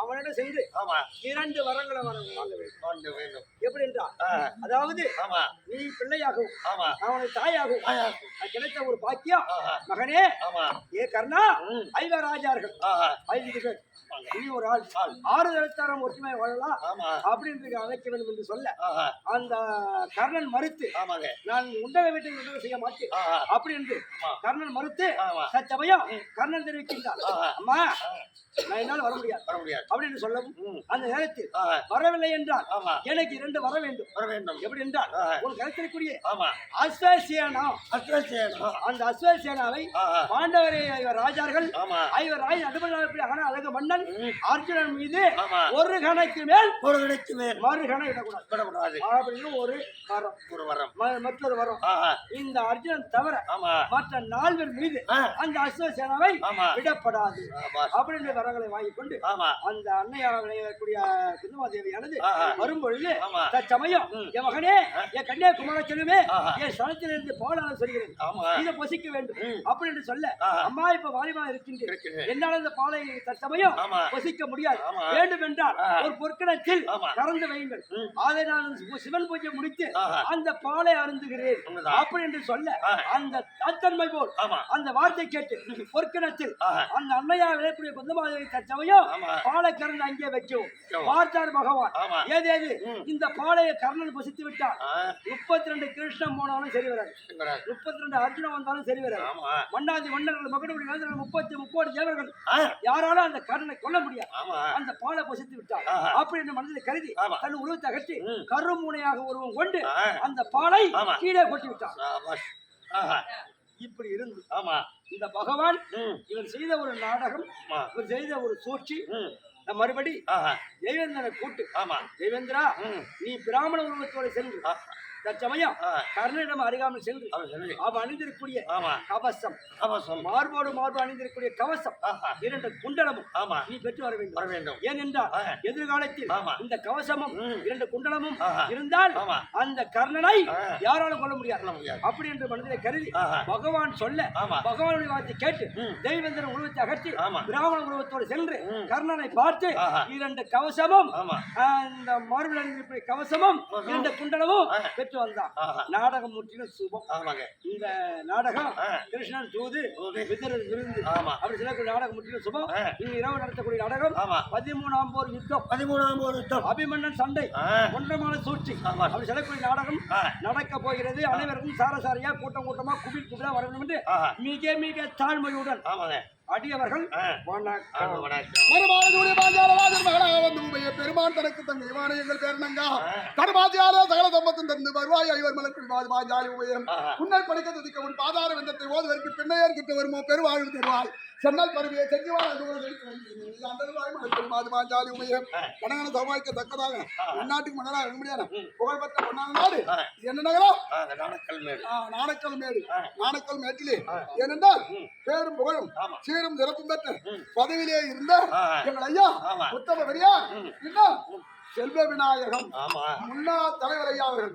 அவனிடம் சென்று ஆமா. இரண்டு வரங்களை வர வாங்க வேண்டும். எப்படி என்றால் அதாவது ஆமா. நீ பிள்ளையாகவும் ஆமா. அவனை தாயாகவும் கிடைத்த ஒரு பாக்கியம். மகனே ஆமா. ஏ கர்ணா ஐவராஜார்கள் ஐந்து பேர். நீ ஒரு ஆள். ஆறு தரத்தாரம் ஒற்றுமை வாழலாம். அப்படின்னு அழைக்க வேண்டும் என்று சொல்ல அந்த கர்ணன் மறுத்து நான் உண்டக வீட்டை உதவி செய்ய மாட்டேன். அப்படி என்று. கர்ணன் மறுத்து சச்சமயம் கர்ணன் தெரிவிக்கின்றார். அம்மா நான் என்னால் வர முடியாது. வர முடியாது. அப்படின்னு சொல்லவும் அந்த நேரத்தில் வரவில்லை என்றால் எனக்கு இரண்டு வர வேண்டும். வர வேண்டும். எப்படி என்றால். உன் கருத்திற்குரிய அஸ்வசேனா அஸ்வசேனா அந்த அஸ்வசேனாவை பாண்டவரை ஐவர் ராஜார்கள் ஐவர் ராஜ நடுமலான அழகு மன்னன் அர்ஜுனன் மீது ஒரு கணக்கு மேல் ஒரு கிடைக்கு மேல். மறு கணக்கு விடக்கூடாது விடக்கூடாது. அப்படின்னு ஒரு வரம். ஒரு வரம். மற்றொரு வரம். இந்த அர்ஜுனன் தவிர மற்ற நால்வர் மீது அந்த அஸ்வசேனாவை விடப்படாது. அப்படின்ற வரங்களை வாங்கிக் கொண்டு ஆமா. அந்த அன்னையாக விளையக்கூடிய குந்தமாதேவியானது. வரும்பொழுது ஆமா தற்சமயம் ம். என் மகனே என் கன்னியாகுமர செல்லுமே ஆஹா. என் சனத்திலிருந்து பாலான சொல்கிறேன் இதை பொசிக்க வேண்டும் ம். அப்படின்னு சொல்ல. அம்மா இப்ப வாலிபா இருக்கின்றேன் என்னால இந்த பாலை தற்சமயம் பொசிக்க முடியாது. வேண்டும் என்றால். ஒரு பொற்கணத்தில். கறந்து வையுங்கள். அதை நான் சிவன் பூஜை முடித்து. அந்த பாலை அருந்துகிறேன். அப்படி என்று சொல்ல. அந்த தத்தன்மை போல் அந்த வார்த்தை கேட்டு பொற்கணத்தில். அந்த அன்னையா விளையக்கூடிய குந்தமாதேவி தற்சமயம் பாலை கறந்து அங்கே வைக்கும். பார்த்தார் பகவான் ஏது ஏது. இந்த பாலையை கர்ணன் புசித்து விட்டார் ஆ, முப்பத்தி ரெண்டு கிருஷ்ணன் போனாலும் சரி வராது. முப்பத்தி ரெண்டு அர்ஜுனன் வந்தாலும் சரி வராது மன்னாதி மன்னர்கள் மகனுடைய வேந்தர்கள் முப்பத்தி முப்பது தேவர்கள் யாராலும் அந்த கர்ணனை கொல்ல முடியாது அந்த பாலை புசித்து. அப்படி என்று மனதில் கருதி. தன் உருவத்தை அகற்றி. கருமுனையாக உருவம் கொண்டு அந்த பாலை. கீழே கொட்டி. ஆஹா, இப்படி இருந்து ஆமா. இந்த பகவான் இவர் செய்த ஒரு நாடகம் இவர் செய்த ஒரு சூழ்ச்சி மறுபடி ஆஹா, தேவேந்திரனை கூட்டு ஆமா. தேவேந்திரா நீ பிராமண உருவத்தோடு சென்று தற்சமயம் கர்ணனிடம் அருகாமல் சென்று அவன் ஆமா கவசம் அவசம் மார்போடு மார்பு அணிந்திருக்கக்கூடிய கவசம் இரண்டு குண்டலமும் ஆமா நீ பெற்று வர வேண்டும் வர வேண்டும் ஏனென்றால் எதிர்காலத்தில். இந்த கவசமும். இரண்டு குண்டலமும். இருந்தால் அந்த கர்ணனை. யாராலும் கொல்ல முடியாது அப்படி என்று மனதிலே கருதி. பகவான் சொல்ல பகவானுடைய வார்த்தை கேட்டு ம். தெய்வேந்திரன் உருவத்தை அகற்றி. பிராமண உருவத்தோடு சென்று. கர்ணனை பார்த்து. இரண்டு கவசமும் இந்த மார்பில் அணிந்திருக்கிற கவசமும். இரண்டு குண்டலமும். பெற்று வந்தான் ஆஹா. நாடகம் முற்றிலும் சுபம். ஆமாங்க. இந்த நாடகம். கிருஷ்ணன் தூது. விதரர் விருந்து. அப்படி சொல்லக்கூடிய நாடகம் முற்றிலும் சுபம். இங்க இரவு நடத்தக்கூடிய நாடகம் பதிமூணாம் போர் யுத்தம். பதிமூணாம் ஒரு யுத்தம். அபிமன்னன் சண்டை. ஒன்றமான சூழ்ச்சி. அப்படி சொல்லக்கூடிய நாடகம் நடக்க போகிறது. அனைவருக்கும் சாரசாரியா கூட்டம் கூட்டமா குபில் குபிலா வர வேண்டும் என்று மிக மிக தாழ்மையுடன் ஆமாங்க. அடியவர்கள் பெருமான் தனக்கு தங்க இவான எங்கள் பேரணங்கா கருமாஜியாரோ சகல சம்பத்தும் தந்து வருவாய் ஐவர் மலர்கள் பாது பாஞ்சாலி உமையம் ஆஹா உன்னை படிக்க துதிக்க உன் பாதார வெந்தத்தை ஓதுவதற்கு பின்னையர் கிட்ட வருமோ? பெருவாழ்வு தருவாய். சென்னல் பருவியை செஞ்சுவாய் மாது பாஞ்சாலி உமையம் கணகன சமாளிக்க தக்கதாக உள்நாட்டுக்கு மன்னராக முடியாது புகழ்பெற்ற பொன்னான நாடு என்ன நகரம் நாணக்கல் மேடு நாணக்கல் மேடு ஆ. நாணக்கல் மேட்டிலே. ஏனென்றால். பேரும் புகழும் சீரும் சிறப்பும் பெற்ற. பதவியிலே இருந்த எங்கள் ஐயா உத்தம பெரியார். இன்னும் செல்வ விநாயகம் ஆமா முன்னாள் தலைவர் ஐயா அவர்கள்